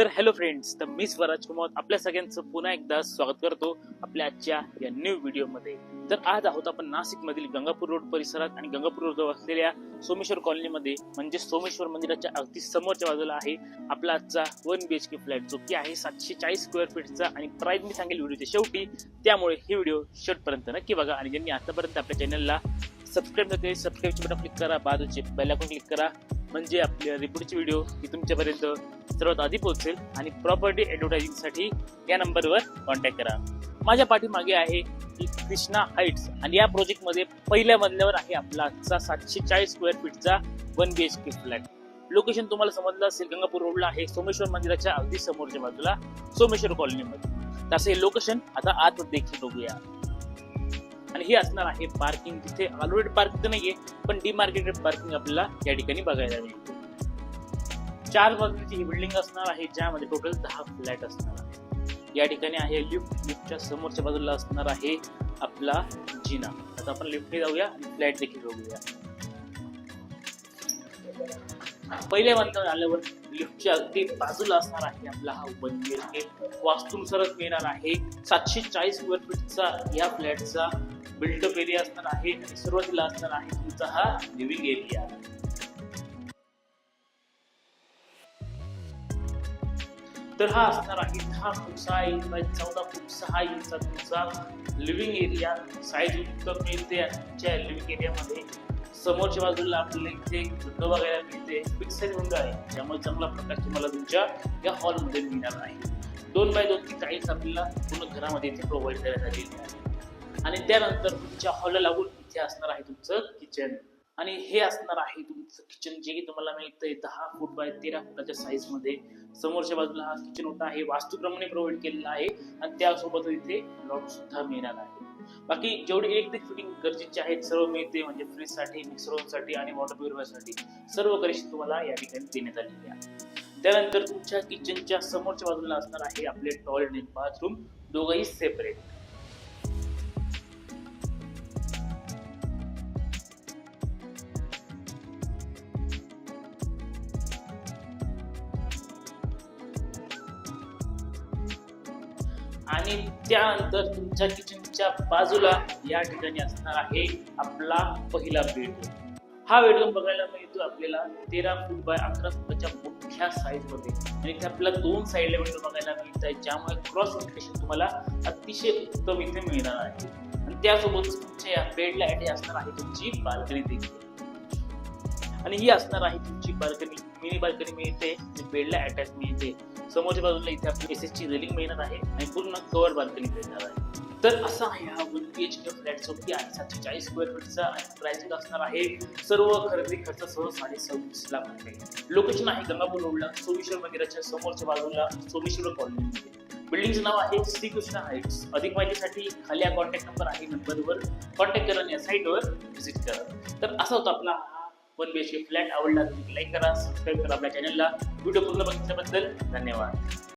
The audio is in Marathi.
तर हॅलो फ्रेंड्स तर मी स्वराज कुमार आपल्या सगळ्यांचं पुन्हा एकदा स्वागत करतो आपल्या आजच्या या न्यू व्हिडिओमध्ये तर आज आहोत आपण नाशिक मधील गंगापूर रोड परिसरात आणि गंगापूर रोड असलेल्या सोमेश्वर कॉलनीमध्ये म्हणजे सोमेश्वर मंदिराच्या अगदी समोरच्या बाजूला आहे आपला आजचा one B H K flat जो की आहे सातशे चाळीस स्क्वेअर फीटचा आणि प्राईज मी सांगेल व्हिडिओच्या शेवटी. त्यामुळे ही व्हिडिओ शेवटपर्यंत नक्की बघा आणि ज्यांनी आतापर्यंत आपल्या चॅनलला सबस्क्राईब न केली सबस्क्राईबचे बटन क्लिक करा. बाजूचे बेल आयकॉन क्लिक करा. म्हणजे आपल्या रिपोर्टचे व्हिडिओ ही तुमच्यापर्यंत सर्वात आधी पोहोचेल आणि प्रॉपर्टी ॲडव्हर्टायझिंगसाठी या नंबरवर कॉन्टॅक्ट करा. माझ्या पाठीमागे आहे की कृष्णा हाईट्स आणि या प्रोजेक्टमध्ये पहिल्या मजल्यावर आहे आपला आजचा सातशे चाळीस square फीटचा one B H K flat location तुम्हाला समजलं असेल गंगापूर रोडला आहे सोमेश्वर मंदिराच्या अगदी समोरच्या बाजूला सोमेश्वर कॉलनीमध्ये तसं हे लोकेशन आता आत देखील बघूया. आणि हे असणार आहे पार्किंग तिथे ऑलरेडी पार्किंग तर नाहीये पण डिमार्केटेड पार्किंग आपल्याला या ठिकाणी बघायला मिळते. चार मजलीची ही बिल्डिंग असणार आहे ज्यामध्ये टोटल दहा फ्लॅट असणार आहे या ठिकाणी आहे लिफ्ट लिफ्टच्या समोरच्या बाजूला असणार आहे आपला जिना. आता आपण लिफ्टने जाऊया आणि फ्लॅट देखील बघूया. पहिल्या बांधकाम आल्यावर लिफ्टच्या अगदी बाजूला असणार आहे आपला हा वन बी एच के वास्तूनुसारच मिळणार आहे. सातशे चाळीस स्क्वेअर फीटचा या फ्लॅटचा बिल्टअप एरिया असणार आहे आणि सुरुवातीला असणार आहे तुमचा हा लिव्हिंग एरिया तर हा असणार आहे दहा फूट सहा इंच बाय चौदा फूट सहा इंचचा तुमचा लिव्हिंग एरिया साईज उत्तम मिळते आणि तुमच्या लिव्हिंग एरियामध्ये समोरच्या बाजूला आपल्याला इथे एक विंडो बघायला मिळते. बिग विंडो आहे. त्यामुळे चांगला प्रकाश तुम्हाला तुमच्या या हॉलमध्ये मिळणार आहे दोन बाय दोन ती टाईल्स आपल्याला पूर्ण घरामध्ये इथे प्रोव्हाइड करण्यात आलेली आहे. आणि त्यानंतर तुमच्या हॉल लागून इथे असणार आहे तुमचं किचन आणि हे असणार आहे तुमचं किचन जे की तुम्हाला मिळतंय दहा फूट बाय तेरा फुटाच्या साईजमध्ये. समोरच्या बाजूला हा किचन होता आहे वास्तुक्रमाने प्रोव्हाइड केलेला आहे. आणि त्यासोबत इथे लॉट सुद्धा मिळणार आहे. बाकी जेवढे इलेक्ट्रिक फिटिंग गरजेचे आहेत सर्व मिळते म्हणजे फ्रीजसाठी मिक्सरसाठी आणि वॉटर प्युरिफायरसाठी सर्व करेक्शन तुम्हाला या ठिकाणी देण्यात आलेली आहे. त्यानंतर तुमच्या किचनच्या समोरच्या बाजूला असणार आहे आपले टॉयलेट आणि बाथरूम दोघंही सेपरेट आणि त्यानंतर तुमच्या किचनच्या बाजूला या ठिकाणी असणार आहे आपला पहिला बेडरूम हा बेडरूम बघायला मिळतो आपल्याला तेरा फूट बाय अकरा फुटाच्या मोठ्या साईजमध्ये. आणि इथे आपल्याला दोन साईडला विंडो बघायला मिळत आहे ज्यामुळे क्रॉस व्हेंटिलेशन तुम्हाला अतिशय उत्तम इथे मिळणार आहे. आणि त्यासोबत तुमच्या या बेडला अटॅच असणार आहे तुमची बाल्कनी देखील. आणि ही असणार आहे तुमची बाल्कनी मिनी बाल्कनी मिळते बेडला अटॅच मिळते. समोरच्या बाजूला इथे आपली एस ची रेलिंग मिळणार आहे आणि पूर्ण कवर बाल्कनी मिळणार आहे. तर असा आहे हा one B H K flat सोबती आहे सातशे चाळीस स्क्वेअर फीटचा आणि प्राइसिंग असणार आहे. सर्व खरेदी खर्च सर्व साडे सव्वीस लाख रुपये. लोकेशन आहे गंगापूर रोडला सोमेश्वर मंदिराच्या समोरच्या बाजूला सोमेश्वर कॉलनी बिल्डिंगचं नाव आहे श्रीकृष्ण हाईट्स अधिक माहितीसाठी खाली हा कॉन्टॅक्ट नंबर आहे नंबरवर कॉन्टॅक्ट करा आणि या साईटवर व्हिजिट करा. तर असा होता आपला हा one B H K flat आवडला तर लाईक करा सबस्क्राईब करा आपल्या चॅनलला व्हिडिओ पूर्ण बघितल्याबद्दल धन्यवाद.